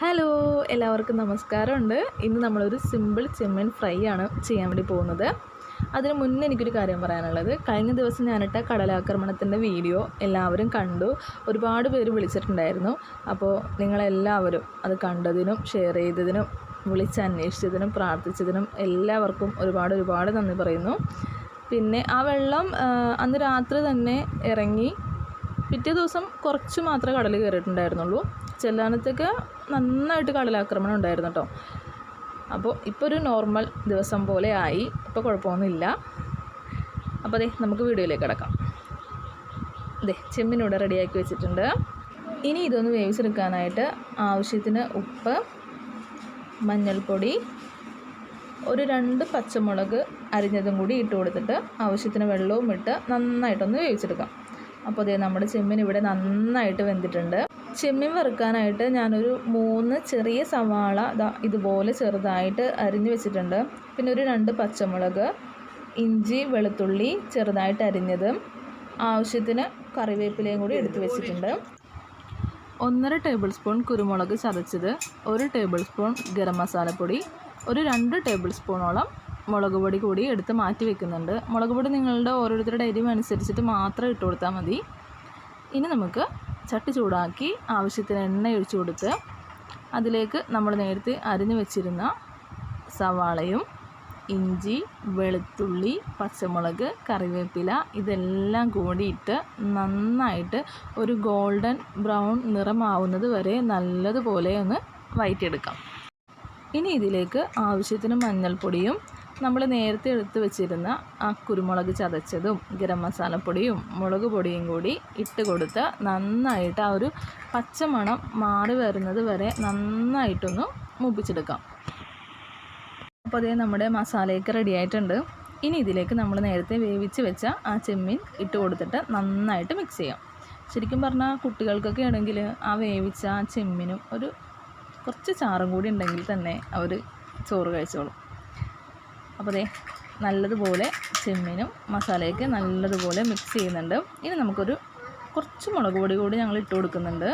Hello എല്ലാവർക്കും നമസ്കാരമുണ്ട്. ഇന്ന് നമ്മളൊരു സിമ്പിൾ ചെമ്മീൻ ഫ്രൈ ആണ് ചെയ്യാൻ വേണ്ടി പോകുന്നത്. അതിന് മുന്നേ എനിക്കൊരു കാര്യം പറയാനുള്ളത്. കഴിഞ്ഞ ദിവസം ഞാനിട്ട കടലാക്രമണത്തിന്റെ വീഡിയോ എല്ലാവരും കണ്ടു. ഒരുപാട് പേര് വിളിച്ചിട്ടുണ്ടായിരുന്നു. അപ്പോൾ നിങ്ങളെല്ലാവരും അത് കണ്ടതിനും ഷെയർ ചെയ്തതിനും വിളിച്ച് അന്വേഷിച്ചതിനും പ്രാർത്ഥിച്ചതിനും എല്ലാവർക്കും ഒരുപാട് ഒരുപാട് നന്ദി പറയുന്നു. പിന്നെ ആ വെള്ളം അന്ന് രാത്രി തന്നെ ഇറങ്ങി പിറ്റേ ദിവസം കുറച്ച് മാത്രമേ കടൽ കയറിയിട്ടുണ്ടായിരുന്നുള്ളൂ. ചെല്ലാനത്തേക്ക് നന്നായിട്ട് കടലാക്രമണം ഉണ്ടായിരുന്നു കേട്ടോ അപ്പോൾ ഇപ്പോൾ ഒരു നോർമൽ ദിവസം പോലെ ആയി. ഇപ്പോൾ കുഴപ്പമൊന്നുമില്ല. അപ്പോൾ അതെ നമുക്ക് വീഡിയോയിലേക്ക് കിടക്കാം. അതെ ചെമ്മിനൂടെ റെഡിയാക്കി വെച്ചിട്ടുണ്ട്. ഇനി ഇതൊന്ന് വേവിച്ചെടുക്കാനായിട്ട് ആവശ്യത്തിന് ഉപ്പ് മഞ്ഞൾപ്പൊടി ഒരു രണ്ട് പച്ചമുളക് അരിഞ്ഞതും കൂടി ഇട്ട് കൊടുത്തിട്ട് ആവശ്യത്തിന് വെള്ളവും ഇട്ട് നന്നായിട്ടൊന്ന് വേവിച്ചെടുക്കാം. അപ്പോൾ അതേ നമ്മുടെ ചെമ്മീൻ ഇവിടെ നന്നായിട്ട് വെന്തിട്ടുണ്ട്. ചെമ്മീൻ വറുക്കാനായിട്ട് ഞാനൊരു മൂന്ന് ചെറിയ സവാള ഇതുപോലെ ചെറുതായിട്ട് അരിഞ്ഞ് വെച്ചിട്ടുണ്ട്. പിന്നെ ഒരു രണ്ട് പച്ചമുളക് ഇഞ്ചി വെളുത്തുള്ളി ചെറുതായിട്ട് അരിഞ്ഞതും ആവശ്യത്തിന് കറിവേപ്പിലയും കൂടി എടുത്തു വെച്ചിട്ടുണ്ട്. ഒന്നര ടേബിൾ സ്പൂൺ കുരുമുളക് ചതച്ചത് ഒരു ടേബിൾ സ്പൂൺ ഗരം മസാലപ്പൊടി ഒരു രണ്ട് ടേബിൾ സ്പൂണോളം മുളക് പൊടി കൂടി എടുത്ത് മാറ്റി വെക്കുന്നുണ്ട്. മുളക് പൊടി നിങ്ങളുടെ ഓരോരുത്തരുടെ എരിവ് അനുസരിച്ചിട്ട് മാത്രം ഇട്ട് കൊടുത്താൽ മതി. ഇനി നമുക്ക് ചട്ടി ചൂടാക്കി ആവശ്യത്തിന് എണ്ണ ഒഴിച്ചു കൊടുത്ത് അതിലേക്ക് നമ്മൾ നേരത്തെ അരിഞ്ഞു വെച്ചിരുന്ന സവാളയും ഇഞ്ചി വെളുത്തുള്ളി പച്ചമുളക് കറിവേപ്പില ഇതെല്ലാം കൂടിയിട്ട് നന്നായിട്ട് ഒരു ഗോൾഡൻ ബ്രൗൺ നിറമാവുന്നത് വരെ നല്ലതുപോലെ ഒന്ന് വയറ്റിയെടുക്കാം. ഇനി ഇതിലേക്ക് ആവശ്യത്തിന് മഞ്ഞൾപ്പൊടിയും നമ്മൾ നേരത്തെ എടുത്ത് വെച്ചിരുന്ന ആ കുരുമുളക് ചതച്ചതും ഗരം മസാലപ്പൊടിയും മുളക് പൊടിയും കൂടി ഇട്ട് കൊടുത്ത് നന്നായിട്ട് ആ ഒരു പച്ചമണം മാറി വരുന്നത് വരെ നന്നായിട്ടൊന്ന് മൂപ്പിച്ചെടുക്കാം. അപ്പോൾ അതേ നമ്മുടെ മസാലയൊക്കെ റെഡി ആയിട്ടുണ്ട്. ഇനി ഇതിലേക്ക് നമ്മൾ നേരത്തെ വേവിച്ച് വെച്ച ആ ചെമ്മീൻ ഇട്ട് കൊടുത്തിട്ട് നന്നായിട്ട് മിക്സ് ചെയ്യാം. ശരിക്കും പറഞ്ഞാൽ കുട്ടികൾക്കൊക്കെ ആണെങ്കിൽ ആ വേവിച്ച ആ ചെമ്മീനും ഒരു കുറച്ച് ചാറും കൂടി ഉണ്ടെങ്കിൽ തന്നെ അവർ ചോറ് കഴിച്ചോളും. അപ്പോൾ ദേ നല്ലതുപോലെ ചെമ്മീനും മസാലയൊക്കെ നല്ലതുപോലെ മിക്സ് ചെയ്യുന്നുണ്ട്. ഇനി നമുക്കൊരു കുറച്ച് മുളക് പൊടി കൂടി ഞങ്ങൾ ഇട്ട് കൊടുക്കുന്നുണ്ട്.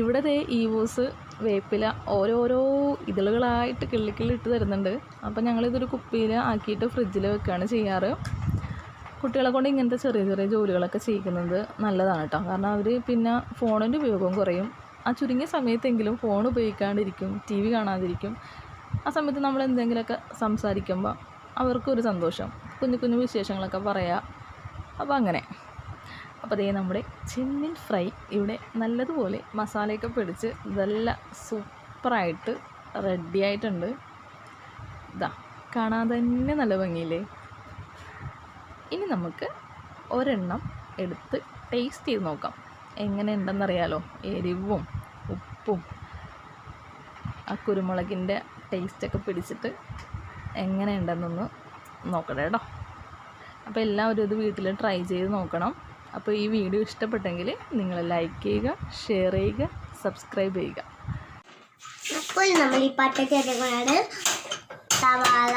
ഇവിടെ ദേ ഈവൂസ് വേപ്പില ഓരോരോ ഇതളുകളായിട്ട് കിള്ളി കിള്ളി ഇട്ട് തരുന്നുണ്ട്. അപ്പോൾ ഞങ്ങളിതൊരു കുപ്പിയിൽ ആക്കിയിട്ട് ഫ്രിഡ്ജിൽ വെക്കുകയാണ് ചെയ്യാറ്. കുട്ടികളെ കൊണ്ട് ഇങ്ങനത്തെ ചെറിയ ചെറിയ ജോലികളൊക്കെ ചെയ്യിക്കുന്നത് നല്ലതാണ് കേട്ടോ. കാരണം അവർ പിന്നെ ഫോണിന്റെ ഉപയോഗം കുറയും. ആ ചുരുങ്ങിയ സമയത്തെങ്കിലും ഫോൺ ഉപയോഗിക്കാണ്ടിരിക്കും ടി വി കാണാതിരിക്കും. ആ സമയത്ത് നമ്മൾ എന്തെങ്കിലുമൊക്കെ സംസാരിക്കുമ്പോൾ അവർക്കൊരു സന്തോഷം കുഞ്ഞു കുഞ്ഞു വിശേഷങ്ങളൊക്കെ പറയാം. അപ്പോൾ അങ്ങനെ. അപ്പോൾ അതേ നമ്മുടെ ചെമ്മീൻ ഫ്രൈ ഇവിടെ നല്ലതുപോലെ മസാലയൊക്കെ പിടിച്ച് നല്ല സൂപ്പറായിട്ട് റെഡി ആയിട്ടുണ്ട്. ഇതാ കാണാൻ തന്നെ നല്ല ഭംഗിയില്ലേ? ഇനി നമുക്ക് ഒരെണ്ണം എടുത്ത് ടേസ്റ്റ് ചെയ്ത് നോക്കാം. എങ്ങനെ ഉണ്ടെന്നറിയാലോ എരിവും ഉപ്പും ആ കുരുമുളകിന്റെ ടേസ്റ്റൊക്കെ പിടിച്ചിട്ട് എങ്ങനെയുണ്ടെന്നൊന്ന് നോക്കണം കേട്ടോ. അപ്പോൾ എല്ലാവരും ഇത് വീട്ടിൽ ട്രൈ ചെയ്ത് നോക്കണം. അപ്പോൾ ഈ വീഡിയോ ഇഷ്ടപ്പെട്ടെങ്കിൽ നിങ്ങൾ ലൈക്ക് ചെയ്യുക ഷെയർ ചെയ്യുക സബ്സ്ക്രൈബ് ചെയ്യുക. അപ്പോൾ നമ്മൾ ഈ പട്ടക്ക് എടുക്കുന്നത് സവാള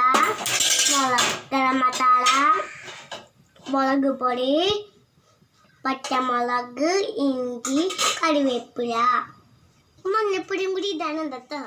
ഗരം മസാല മുളക് പൊടി പച്ചമുളക് ഇഞ്ചി കറിവേപ്പില. മഞ്ഞപ്പൊടിയും കൂടി ഇതാണ് കേട്ടോ